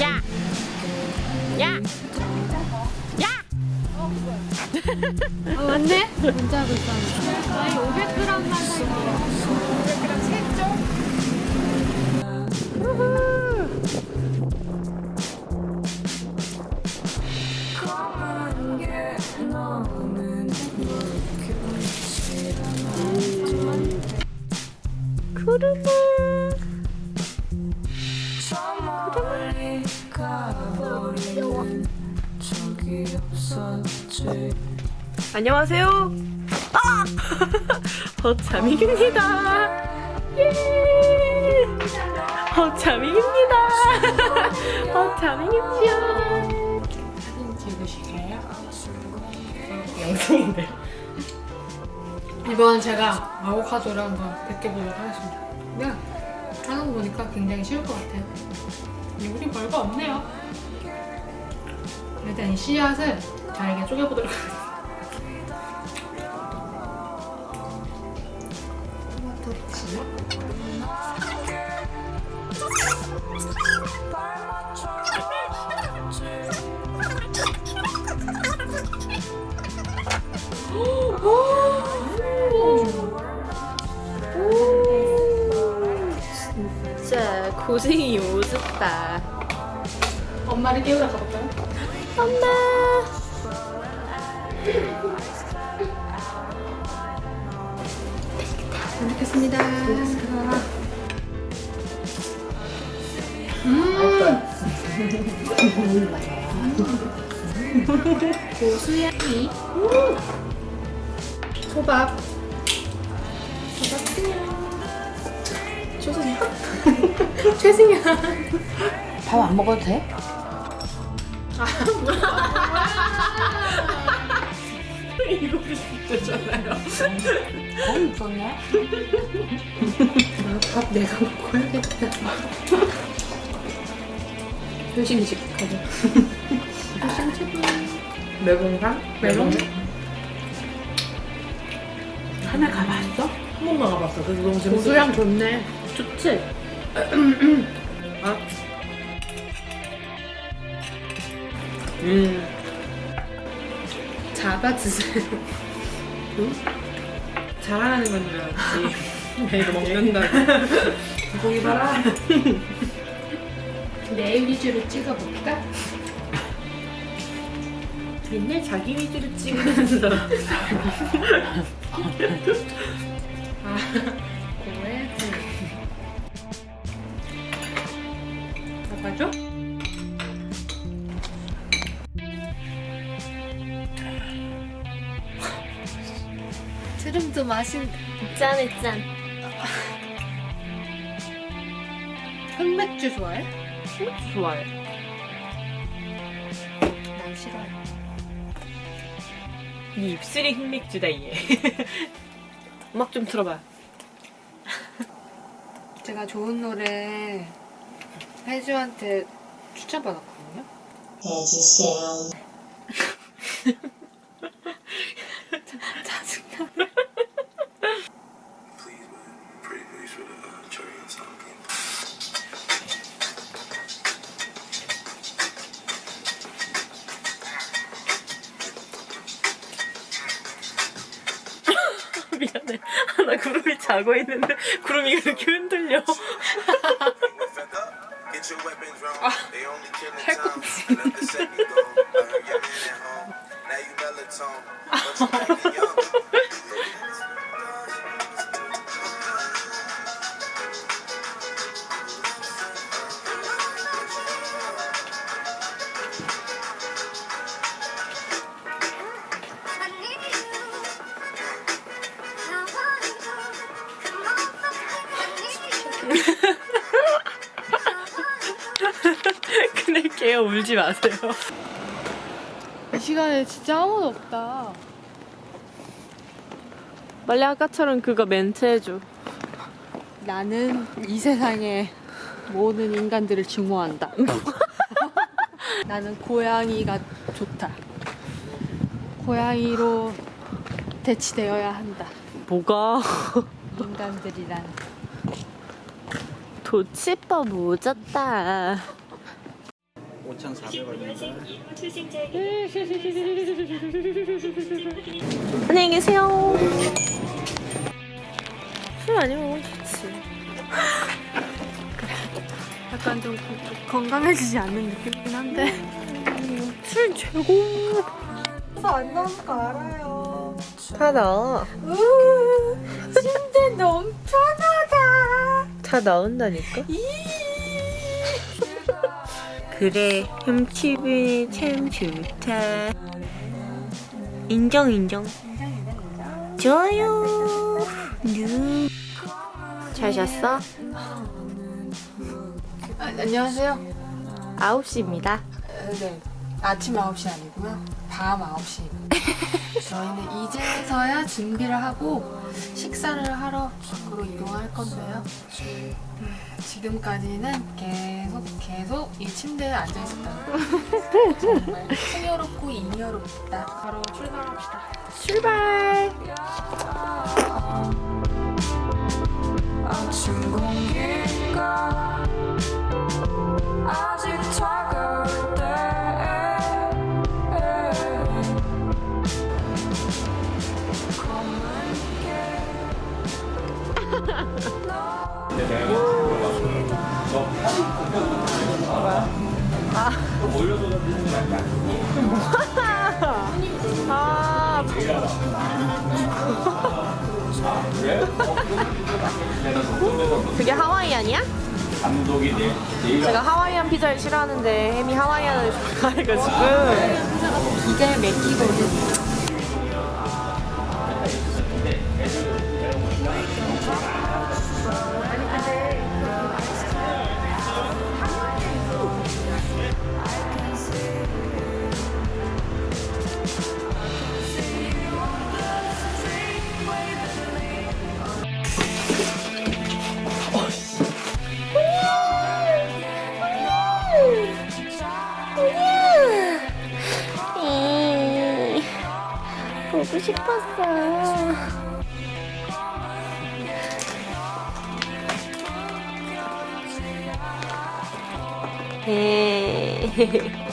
야! 야! 야! 아 맞네? 문자 있었는데 아니 500g만 살까 500g 세죠? 구름아. 안녕하세요. 아! 허참이입니다. 예! 허참이입니다. 허참이입니다. 사진 찍으실래요? 영상인데. 이번 제가 아보카도를 한번 벗겨보도록 하겠습니다 그냥 하는 거 보니까 굉장히 쉬울 것 같아요 우리 별거 없네요 일단 이 씨앗을 잘게 쪼개보도록 하겠습니다 진짜 고생이 오졌다. 엄마를 깨우러 가볼까요? 엄마. 먹겠습니다. 음. 고수향이. 초밥. 초승이야. 최승이야. 밥안 먹어도 돼? 이거 비슷하잖아요. 거기 있었네. 밥 내가 먹어야겠다. 효심식 가자. 효심 최고. 매봉상? 매봉? 하나 가봤어? 한 번만 가봤어. 그래서 너무 재밌어. 고수향 좋네. 좋지? 아. 음. 잡아주세요. 자랑하는 건 줄 알았지. 나 이거 먹는다. 고기 봐라. 내 위주로 찍어볼까? 맨날 자기 위주로 찍으면서. 아, 고해. 잡아줘? 트름도 맛있. 짠해, 짠. 흑맥주 좋아해? 좋아요. 난 싫어해. 이 입술이 흑맥주다, 얘. 음악 좀 틀어봐. 제가 좋은 노래 혜주한테 추천받았거든요. 짜증나. Pretty please 미안해. 나 구름이 자고 있는데 구름이가 이렇게 흔들려. Weapons wrong. 끊을게요. 울지 마세요. 이 시간에 진짜 아무도 없다. 빨리 아까처럼 그거 멘트 해줘. 나는 이 세상의 모든 인간들을 증오한다. 나는 고양이가 좋다. 고양이로 대치되어야 한다. 뭐가? 인간들이란 도치법 오졌다. 5,400원입니다. 안녕히 계세요. 술 많이 먹으면 좋지. 약간 좀 건강해지지 않는 느낌이긴 한데. 술 최고. 안 나오는 거 알아요. 다 나와. 침대 너무 편하 다. 다 나온다니까. 그래, 흠집이 참 좋다. 인정, 인정. 좋아요. 누. 잘 잤어? 아, 안녕하세요. 9시입니다. 네. 아침 9시 아니고요. 밤 9시. 저희는 이제서야 준비를 하고 식사를 하러 밖으로 이동할 건데요. 음, 지금까지는 계속 계속 이 침대에 앉아 있었다는 거. 정말 풍요롭고 잉여롭다. 바로 출발합시다. 출발! 아, 그게 하와이안이야? 제가 하와이안 피자를 싫어하는데 햄이 하와이안을 좋아해가지고 이제 맥기거든. 보고 싶었어. 에